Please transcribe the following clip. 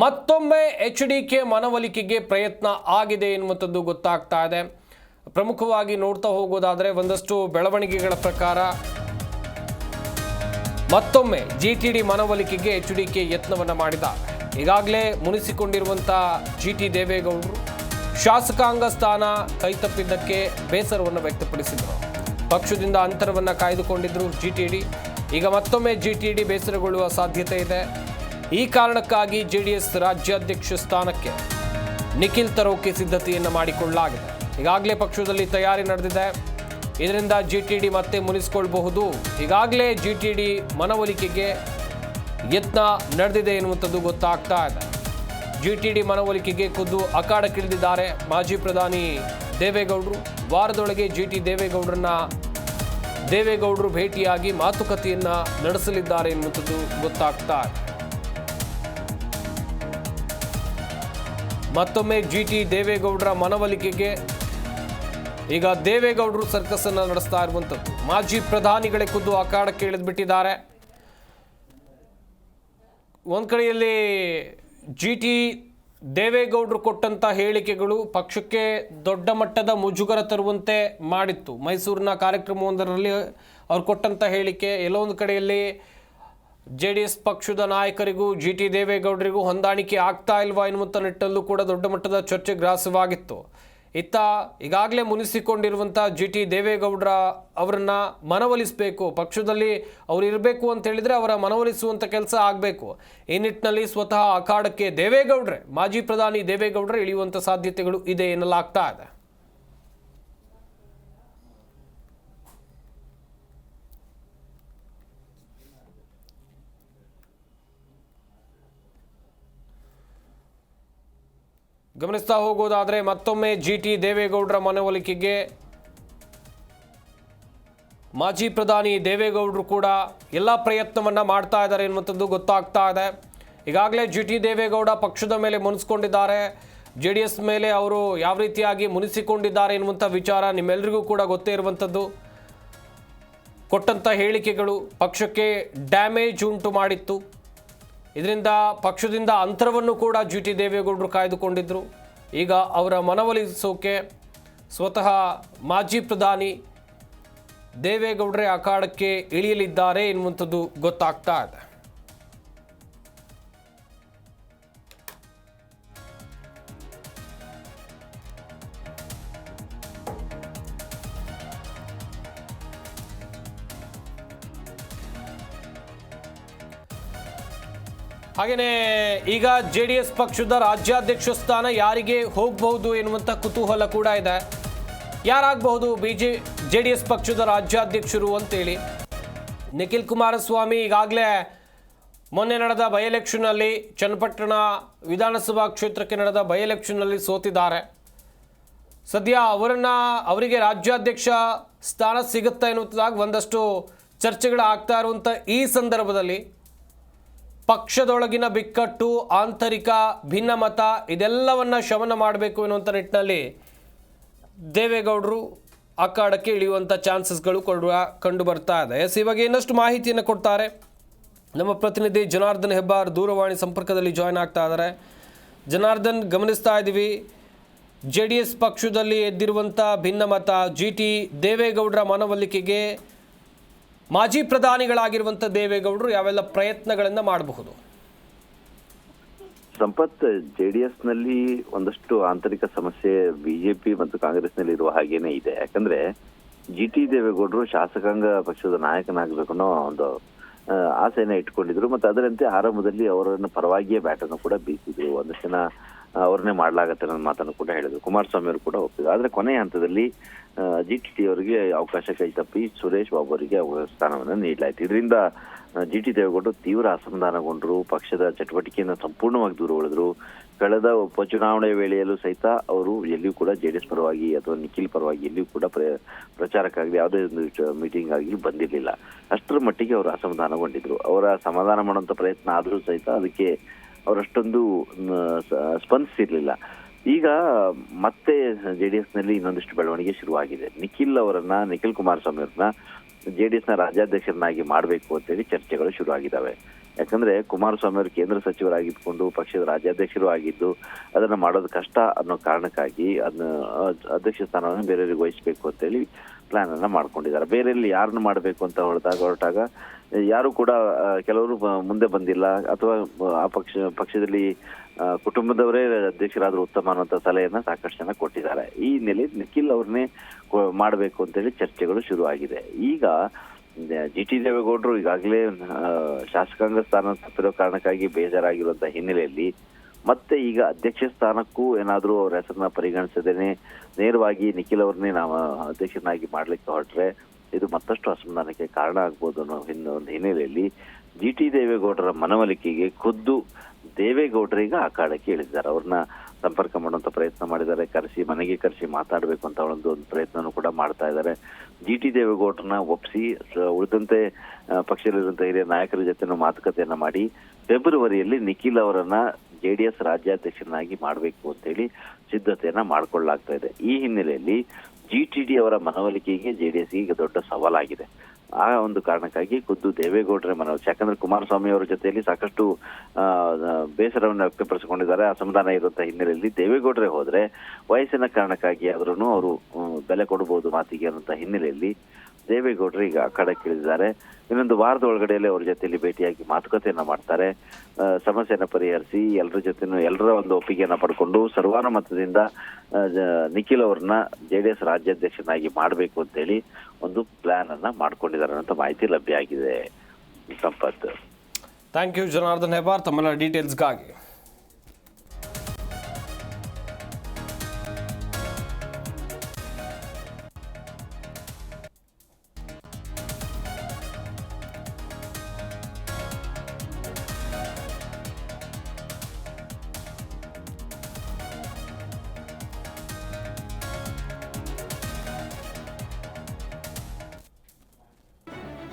ಮತ್ತೊಮ್ಮೆ H D K ಮನವೊಲಿಕೆಗೆ ಪ್ರಯತ್ನ ಆಗಿದೆ ಎನ್ನುವಂಥದ್ದು ಗೊತ್ತಾಗ್ತಾ ಇದೆ. ಪ್ರಮುಖವಾಗಿ ನೋಡ್ತಾ ಹೋಗೋದಾದರೆ ಒಂದಷ್ಟು ಬೆಳವಣಿಗೆಗಳ ಪ್ರಕಾರ ಮತ್ತೊಮ್ಮೆ ಜಿ ಟಿ ಡಿ ಮನವೊಲಿಕೆಗೆ ಎಚ್ ಡಿ ಕೆ ಯತ್ನವನ್ನು ಮಾಡಿದ. ಈಗಾಗಲೇ ಮುನಿಸಿಕೊಂಡಿರುವಂಥ ಜಿ ಟಿ ದೇವೇಗೌಡರು ಶಾಸಕಾಂಗ ಸ್ಥಾನ ಕೈತಪ್ಪಿದ್ದಕ್ಕೆ ಬೇಸರವನ್ನು ವ್ಯಕ್ತಪಡಿಸಿದರು. ಪಕ್ಷದಿಂದ ಅಂತರವನ್ನು ಕಾಯ್ದುಕೊಂಡಿದ್ದರು ಜಿ ಟಿ ಡಿ. ಈಗ ಮತ್ತೊಮ್ಮೆ ಜಿ ಟಿ ಡಿ ಬೇಸರಗೊಳ್ಳುವ ಸಾಧ್ಯತೆ ಇದೆ. ಈ ಕಾರಣಕ್ಕಾಗಿ ಜೆ ಡಿ ಎಸ್ ರಾಜ್ಯಾಧ್ಯಕ್ಷ ಸ್ಥಾನಕ್ಕೆ ನಿಖಿಲ್ ತರೋಕೆ ಸಿದ್ಧತೆಯನ್ನು ಮಾಡಿಕೊಳ್ಳಲಾಗಿದೆ. ಈಗಾಗಲೇ ಪಕ್ಷದಲ್ಲಿ ತಯಾರಿ ನಡೆದಿದೆ. ಇದರಿಂದ ಜಿ ಟಿ ಡಿ ಮತ್ತೆ ಮುನಿಸಿಕೊಳ್ಳಬಹುದು ಈಗಾಗಲೇ ಜಿ ಟಿ ಡಿ ಮನವೊಲಿಕೆಗೆ ಯತ್ನ ನಡೆದಿದೆ ಎನ್ನುವಂಥದ್ದು ಗೊತ್ತಾಗ್ತಾ ಇದೆ. ಜಿ ಟಿ ಡಿ ಮನವೊಲಿಕೆಗೆ ಖುದ್ದು ಅಖಾಡಕ್ಕಿಳಿದಿದ್ದಾರೆ ಮಾಜಿ ಪ್ರಧಾನಿ ದೇವೇಗೌಡರು. ವಾರದೊಳಗೆ ಜಿ ಟಿ ದೇವೇಗೌಡರನ್ನ ದೇವೇಗೌಡರು ಭೇಟಿಯಾಗಿ ಮಾತುಕತೆಯನ್ನು ನಡೆಸಲಿದ್ದಾರೆ ಎನ್ನುವಂಥದ್ದು ಗೊತ್ತಾಗ್ತಾ ಇದೆ. ಮತ್ತೊಮ್ಮೆ ಜಿ ಟಿ ದೇವೇಗೌಡರ ಮನವೊಲಿಕೆಗೆ ಈಗ ದೇವೇಗೌಡರು ಸರ್ಕಸ್ ಅನ್ನು ನಡೆಸ್ತಾ ಇರುವಂಥದ್ದು. ಮಾಜಿ ಪ್ರಧಾನಿಗಳೇ ಖುದ್ದು ಅಖಾಡಕ್ಕೆ ಇಳಿದ್ಬಿಟ್ಟಿದ್ದಾರೆ ಒಂದು ಕಡೆಯಲ್ಲಿ ಜಿ ಟಿ ದೇವೇಗೌಡರು ಕೊಟ್ಟಂತ ಹೇಳಿಕೆಗಳು ಪಕ್ಷಕ್ಕೆ ದೊಡ್ಡ ಮಟ್ಟದ ಮುಜುಗರ ತರುವಂತೆ ಮಾಡಿತ್ತು. ಮೈಸೂರಿನ ಕಾರ್ಯಕ್ರಮವೊಂದರಲ್ಲಿ ಅವ್ರು ಕೊಟ್ಟಂತ ಹೇಳಿಕೆ, ಎಲ್ಲೋ ಒಂದು ಕಡೆಯಲ್ಲಿ ಜೆ ಡಿ ಎಸ್ ಪಕ್ಷದ ನಾಯಕರಿಗೂ ಜಿ ಟಿ ದೇವೇಗೌಡರಿಗೂ ಹೊಂದಾಣಿಕೆ ಆಗ್ತಾ ಇಲ್ವಾ ಎನ್ನುವಂಥ ನಿಟ್ಟಲ್ಲೂ ಕೂಡ ದೊಡ್ಡ ಮಟ್ಟದ ಚರ್ಚೆ ಗ್ರಾಸವಾಗಿತ್ತು. ಇತ್ತ ಈಗಾಗಲೇ ಮುನಿಸಿಕೊಂಡಿರುವಂಥ ಜಿ ಟಿ ದೇವೇಗೌಡರ ಅವರನ್ನು ಮನವೊಲಿಸಬೇಕು, ಪಕ್ಷದಲ್ಲಿ ಅವರು ಇರಬೇಕು ಅಂತ ಹೇಳಿದರೆ ಅವರ ಮನವೊಲಿಸುವಂಥ ಕೆಲಸ ಆಗಬೇಕು. ಈ ನಿಟ್ಟಿನಲ್ಲಿ ಸ್ವತಃ ಅಖಾಡಕ್ಕೆ ದೇವೇಗೌಡರೇ, ಮಾಜಿ ಪ್ರಧಾನಿ ದೇವೇಗೌಡರೇ ಇಳಿಯುವಂಥ ಸಾಧ್ಯತೆಗಳು ಇದೆ ಎನ್ನಲಾಗ್ತಾ ಇದೆ. ಗಮನಿಸ್ತಾ ಹೋಗೋದಾದರೆ ಮತ್ತೊಮ್ಮೆ ಜಿ ಟಿ ದೇವೇಗೌಡರ ಮನವೊಲಿಕೆಗೆ ಮಾಜಿ ಪ್ರಧಾನಿ ದೇವೇಗೌಡರು ಕೂಡ ಎಲ್ಲ ಪ್ರಯತ್ನವನ್ನ ಮಾಡ್ತಾ ಇದ್ದಾರೆ ಎನ್ನುವಂಥದ್ದು ಗೊತ್ತಾಗ್ತಾ ಇದೆ. ಈಗಾಗಲೇ ಜಿ ಟಿ ದೇವೇಗೌಡ ಪಕ್ಷದ ಮೇಲೆ ಮುನಿಸ್ಕೊಂಡಿದ್ದಾರೆ. ಜೆ ಡಿ ಎಸ್ ಮೇಲೆ ಅವರು ಯಾವ ರೀತಿಯಾಗಿ ಮುನಿಸಿಕೊಂಡಿದ್ದಾರೆ ಎನ್ನುವಂಥ ವಿಚಾರ ನಿಮ್ಮೆಲ್ಲರಿಗೂ ಕೂಡ ಗೊತ್ತೇ ಇರುವಂಥದ್ದು. ಕೊಟ್ಟಂಥ ಹೇಳಿಕೆಗಳು ಪಕ್ಷಕ್ಕೆ ಡ್ಯಾಮೇಜ್ ಉಂಟು ಮಾಡಿತ್ತು. ಇದರಿಂದ ಪಕ್ಷದಿಂದ ಅಂತರವನ್ನು ಕೂಡ ಜಿ ಟಿ ದೇವೇಗೌಡರು ಕಾಯ್ದುಕೊಂಡಿದ್ದರು ಈಗ ಅವರ ಮನವೊಲಿಸೋಕೆ ಸ್ವತಃ ಮಾಜಿ ಪ್ರಧಾನಿ ದೇವೇಗೌಡರೇ ಅಖಾಡಕ್ಕೆ ಇಳಿಯಲಿದ್ದಾರೆ ಎನ್ನುವಂಥದ್ದು ಗೊತ್ತಾಗ್ತಾ ಇದೆ. ಹಾಗೆಯೇ ಈಗ ಜೆ ಡಿ ಎಸ್ ಪಕ್ಷದ ರಾಜ್ಯಾಧ್ಯಕ್ಷ ಸ್ಥಾನ ಯಾರಿಗೆ ಹೋಗಬಹುದು ಎನ್ನುವಂಥ ಕುತೂಹಲ ಕೂಡ ಇದೆ. ಯಾರಾಗಬಹುದು B J J D S ಪಕ್ಷದ ರಾಜ್ಯಾಧ್ಯಕ್ಷರು ಅಂತೇಳಿ? ನಿಖಿಲ್ ಕುಮಾರಸ್ವಾಮಿ ಈಗಾಗಲೇ ಮೊನ್ನೆ ನಡೆದ ಬೈ ಎಲೆಕ್ಷನ್ನಲ್ಲಿ ಚನ್ನಪಟ್ಟಣ ವಿಧಾನಸಭಾ ಕ್ಷೇತ್ರಕ್ಕೆ ನಡೆದ ಬೈ ಎಲೆಕ್ಷನ್ನಲ್ಲಿ ಸೋತಿದ್ದಾರೆ. ಸದ್ಯ ಅವರನ್ನ, ಅವರಿಗೆ ರಾಜ್ಯಾಧ್ಯಕ್ಷ ಸ್ಥಾನ ಸಿಗುತ್ತಾ ಎನ್ನುವುದಾಗಿ ಒಂದಷ್ಟು ಚರ್ಚೆಗಳು ಆಗ್ತಾ ಇರುವಂಥ ಈ ಸಂದರ್ಭದಲ್ಲಿ ಪಕ್ಷದೊಳಗಿನ ಬಿಕ್ಕಟ್ಟು, ಆಂತರಿಕ ಭಿನ್ನಮತ ಇದೆಲ್ಲವನ್ನು ಶಮನ ಮಾಡಬೇಕು ಎನ್ನುವಂಥ ನಿಟ್ಟಿನಲ್ಲಿ ದೇವೇಗೌಡರು ಅಖಾಡಕ್ಕೆ ಇಳಿಯುವಂಥ ಚಾನ್ಸಸ್ಗಳು ಕೊಡುವ ಕಂಡು ಬರ್ತಾ ಇದೆ. ಎಸ್, ಇವಾಗ ಇನ್ನಷ್ಟು ಮಾಹಿತಿಯನ್ನು ಕೊಡ್ತಾರೆ. ನಮ್ಮ ಪ್ರತಿನಿಧಿ ಜನಾರ್ದನ್ ಹೆಬ್ಬಾರ್ ದೂರವಾಣಿ ಸಂಪರ್ಕದಲ್ಲಿ ಜಾಯ್ನ್ ಆಗ್ತಾ ಇದ್ದಾರೆ. ಜನಾರ್ದನ್, ಗಮನಿಸ್ತಾ ಇದ್ದೀವಿ. ಜೆ ಡಿ ಎಸ್ ಪಕ್ಷದಲ್ಲಿ ಎದ್ದಿರುವಂಥ ಭಿನ್ನಮತ, ಜಿ ಟಿ ದೇವೇಗೌಡರ ಮನವೊಲಿಕೆಗೆ ಮಾಜಿ ಪ್ರಧಾನಿಗಳಾಗಿರುವಂಥ ದೇವೇಗೌಡರು ಯಾವೆಲ್ಲ ಪ್ರಯತ್ನಗಳನ್ನು ಮಾಡಬಹುದು? ಸಂಪತ್ ಜೆಡಿಎಸ್ನಲ್ಲಿ ಒಂದಷ್ಟು ಆಂತರಿಕ ಸಮಸ್ಯೆ ಬಿಜೆಪಿ ಮತ್ತು ಕಾಂಗ್ರೆಸ್ನಲ್ಲಿ ಇರುವ ಹಾಗೇನೆ ಇದೆ. ಯಾಕಂದ್ರೆ ಜಿ ಟಿ ದೇವೇಗೌಡರು ಶಾಸಕಾಂಗ ಪಕ್ಷದ ನಾಯಕನಾಗಬೇಕು ಅನ್ನೋ ಒಂದು ಆಸೆಯನ್ನ ಇಟ್ಕೊಂಡಿದ್ರು. ಮತ್ತೆ ಅದರಂತೆ ಆರಂಭದಲ್ಲಿ ಅವರನ್ನು ಪರವಾಗಿಯೇ ಬ್ಯಾಟನ್ನು ಕೂಡ ಬೀಸಿದ್ರು. ಒಂದಷ್ಟು ಜನ ಅವ್ರನ್ನೇ ಮಾಡ್ಲಾಗತ್ತೆ ಅನ್ನೋ ಮಾತನ್ನು ಕೂಡ ಹೇಳಿದ್ರು. ಕುಮಾರಸ್ವಾಮಿ ಅವರು ಕೂಡ ಒಪ್ಪಿದ್ರು. ಆದ್ರೆ ಕೊನೆಯ ಹಂತದಲ್ಲಿ ಜಿ ಟಿ ಅವರಿಗೆ ಅವಕಾಶ ಕೈ ತಪ್ಪಿ ಸುರೇಶ್ ಬಾಬು ಅವರಿಗೆ ಅವರ ಸ್ಥಾನವನ್ನು ನೀಡಲಾಯಿತು. ಇದರಿಂದ ಜಿ ಟಿ ದೇವೇಗೌಡರು ತೀವ್ರ ಅಸಮಾಧಾನಗೊಂಡರು, ಪಕ್ಷದ ಚಟುವಟಿಕೆಯನ್ನು ಸಂಪೂರ್ಣವಾಗಿ ದೂರ ಉಳಿದ್ರು. ಕಳೆದ ಉಪಚುನಾವಣೆ ವೇಳೆಯಲ್ಲೂ ಸಹಿತ ಅವರು ಎಲ್ಲಿಯೂ ಕೂಡ ಜೆಡಿಎಸ್ ಪರವಾಗಿ ಅಥವಾ ನಿಖಿಲ್ ಪರವಾಗಿ ಎಲ್ಲಿಯೂ ಕೂಡ ಪ್ರ- ಪ್ರಚಾರಕ್ಕಾಗಲಿ ಯಾವುದೇ ಒಂದು ಮೀಟಿಂಗ್ ಆಗಲಿ ಬಂದಿರಲಿಲ್ಲ. ಅಷ್ಟರ ಮಟ್ಟಿಗೆ ಅವರು ಅಸಮಾಧಾನಗೊಂಡಿದ್ರು. ಅವರ ಸಮಾಧಾನ ಮಾಡುವಂಥ ಪ್ರಯತ್ನ ಆದರೂ ಸಹಿತ ಅದಕ್ಕೆ ಅವರಷ್ಟೊಂದು ಸ್ಪಂದಿಸಿರ್ಲಿಲ್ಲ. ಈಗ ಮತ್ತೆ ಜೆ ಡಿ ನಲ್ಲಿ ಇನ್ನೊಂದಿಷ್ಟು ಬೆಳವಣಿಗೆ ಶುರುವಾಗಿದೆ. ನಿಖಿಲ್ ಅವರನ್ನ, ನಿಖಿಲ್ ಕುಮಾರಸ್ವಾಮಿ ಅವರನ್ನ ಡಿ ನ ರಾಜ್ಯಾಧ್ಯಕ್ಷರನ್ನಾಗಿ ಮಾಡಬೇಕು ಅಂತೇಳಿ ಚರ್ಚೆಗಳು ಶುರುವಾಗಿದ್ದಾವೆ ಯಾಕಂದ್ರೆ ಕುಮಾರಸ್ವಾಮಿ ಅವರು ಕೇಂದ್ರ ಸಚಿವರಾಗಿದ್ದುಕೊಂಡು ಪಕ್ಷದ ರಾಜ್ಯಾಧ್ಯಕ್ಷರು ಆಗಿದ್ದು ಅದನ್ನ ಮಾಡೋದು ಕಷ್ಟ ಅನ್ನೋ ಕಾರಣಕ್ಕಾಗಿ ಅದನ್ನ ಅಧ್ಯಕ್ಷ ಸ್ಥಾನವನ್ನು ಬೇರೆಯವರಿಗೆ ವಹಿಸಬೇಕು ಅಂತೇಳಿ ಪ್ಲಾನ್ ಅನ್ನ ಮಾಡ್ಕೊಂಡಿದ್ದಾರೆ. ಬೇರೆಯಲ್ಲಿ ಯಾರನ್ನ ಮಾಡಬೇಕು ಅಂತ ಹೊರಟಾಗ ಹೊರಟಾಗ ಯಾರು ಕೂಡ ಕೆಲವರು ಮುಂದೆ ಬಂದಿಲ್ಲ. ಅಥವಾ, ಆ, ಪಕ್ಷ, ಪಕ್ಷದಲ್ಲಿ ಕುಟುಂಬದವರೇ ಅಧ್ಯಕ್ಷರಾದ್ರೂ ಉತ್ತಮ ಅನ್ನುವಂಥ ಸಲಹೆಯನ್ನ ಸಾಕಷ್ಟು ಜನ ಕೊಟ್ಟಿದ್ದಾರೆ. ಈ ಹಿನ್ನೆಲೆಯಲ್ಲಿ ನಿಖಿಲ್ ಅವ್ರನ್ನೇ ಮಾಡಬೇಕು ಅಂತೇಳಿ ಚರ್ಚೆಗಳು ಶುರುವಾಗಿದೆ. ಈಗ ಜಿ ಟಿ ದೇವೇಗೌಡರು ಈಗಾಗಲೇ ಶಾಸಕಾಂಗ ಸ್ಥಾನ ತಪ್ಪಿರೋ ಕಾರಣಕ್ಕಾಗಿ ಬೇಜಾರಾಗಿರುವಂತಹ ಹಿನ್ನೆಲೆಯಲ್ಲಿ ಮತ್ತೆ ಈಗ ಅಧ್ಯಕ್ಷ ಸ್ಥಾನಕ್ಕೂ ಏನಾದರೂ ಅವರ ಹೆಸರನ್ನ ಪರಿಗಣಿಸದೇನೆ ನೇರವಾಗಿ ನಿಖಿಲ್ ಅವರನ್ನೇ ನಾವು ಅಧ್ಯಕ್ಷನಾಗಿ ಮಾಡ್ಲಿಕ್ಕೆ ಹೊರಟ್ರೆ ಇದು ಮತ್ತಷ್ಟು ಅಸಮಾಧಾನಕ್ಕೆ ಕಾರಣ ಆಗ್ಬೋದು ಅನ್ನೋ ಹಿನ್ನ ಒಂದು ಹಿನ್ನೆಲೆಯಲ್ಲಿ ಜಿ ಟಿ ದೇವೇಗೌಡರ ಮನವೊಲಿಕೆಗೆ ಖುದ್ದು ದೇವೇಗೌಡರಿಗೆ ಅಖಾಡಕ್ಕೆ ಇಳಿದಿದ್ದಾರೆ. ಅವ್ರನ್ನ ಸಂಪರ್ಕ ಮಾಡುವಂತ ಪ್ರಯತ್ನ ಮಾಡಿದ್ದಾರೆ, ಕರೆಸಿ, ಮನೆಗೆ ಕರೆಸಿ ಮಾತಾಡಬೇಕು ಅಂತ ಒಂದು ಒಂದು ಪ್ರಯತ್ನನೂ ಕೂಡ ಮಾಡ್ತಾ ಇದ್ದಾರೆ. ಜಿ ಟಿ ದೇವೇಗೌಡರನ್ನ ಒಪ್ಪಿಸಿ ಉಳಿದಂತೆ ಪಕ್ಷದಲ್ಲಿರುವಂತಹ ಹಿರಿಯ ನಾಯಕರ ಜೊತೆ ಮಾತುಕತೆಯನ್ನ ಮಾಡಿ, ಫೆಬ್ರವರಿಯಲ್ಲಿ ನಿಖಿಲ್ ಅವರನ್ನ ಜೆಡಿಎಸ್ ರಾಜ್ಯಾಧ್ಯಕ್ಷರನ್ನಾಗಿ ಮಾಡಬೇಕು ಅಂತ ಹೇಳಿ ಸಿದ್ಧತೆಯನ್ನ ಮಾಡ್ಕೊಳ್ಳಲಾಗ್ತಾ ಇದೆ. ಈ ಹಿನ್ನೆಲೆಯಲ್ಲಿ ಜಿ ಟಿ ಡಿ ಅವರ ಮನವೊಲಿಕೆಗೆ ಜೆಡಿಎಸ್ಗೆ ದೊಡ್ಡ ಸವಾಲಾಗಿದೆ. ಆ ಒಂದು ಕಾರಣಕ್ಕಾಗಿ ಖುದ್ದು ದೇವೇಗೌಡರ ಮನವೊಲಿಕೆ. ಯಾಕಂದ್ರೆ ಕುಮಾರಸ್ವಾಮಿ ಅವರ ಜೊತೆಯಲ್ಲಿ ಸಾಕಷ್ಟು ಬೇಸರವನ್ನು ವ್ಯಕ್ತಪಡಿಸಿಕೊಂಡಿದ್ದಾರೆ. ಅಸಮಾಧಾನ ಇರುವಂತಹ ಹಿನ್ನೆಲೆಯಲ್ಲಿ ದೇವೇಗೌಡರೇ ಹೋದ್ರೆ ವಯಸ್ಸಿನ ಕಾರಣಕ್ಕಾಗಿ ಆದ್ರೂ ಅವರು ಬೆಲೆ ಕೊಡಬಹುದು ಮಾತಿಗೆ ಅನ್ನುವಂತಹ ಹಿನ್ನೆಲೆಯಲ್ಲಿ ದೇವೇಗೌಡರು ಈಗ ಕಿಳಿದಿದ್ದಾರೆ ಇನ್ನೊಂದು ವಾರದ ಒಳಗಡೆಯಲ್ಲಿ ಅವ್ರ ಜೊತೆಯಲ್ಲಿ ಭೇಟಿಯಾಗಿ ಮಾತುಕತೆಯನ್ನು ಮಾಡ್ತಾರೆ. ಸಮಸ್ಯೆಯನ್ನು ಪರಿಹರಿಸಿ ಎಲ್ಲರ ಜೊತೆನೂ ಎಲ್ಲರ ಒಂದು ಒಪ್ಪಿಗೆಯನ್ನ ಪಡ್ಕೊಂಡು ಸರ್ವಾನುಮತದಿಂದ ನಿಖಿಲ್ ಅವ್ರನ್ನ ಜೆಡಿಎಸ್ ರಾಜ್ಯಾಧ್ಯಕ್ಷನಾಗಿ ಮಾಡಬೇಕು ಅಂತೇಳಿ ಒಂದು ಪ್ಲಾನ್ ಅನ್ನ ಮಾಡ್ಕೊಂಡಿದ್ದಾರೆ ಅಂತ ಮಾಹಿತಿ ಲಭ್ಯ ಆಗಿದೆ. ಸಂಪತ್. ಥ್ಯಾಂಕ್ ಯು ಜನಾರ್ದನ್ ಹೆಬಾರ್ ತಮ್ಮೆಲ್ಲ ಡೀಟೇಲ್ಸ್ಗಾಗಿ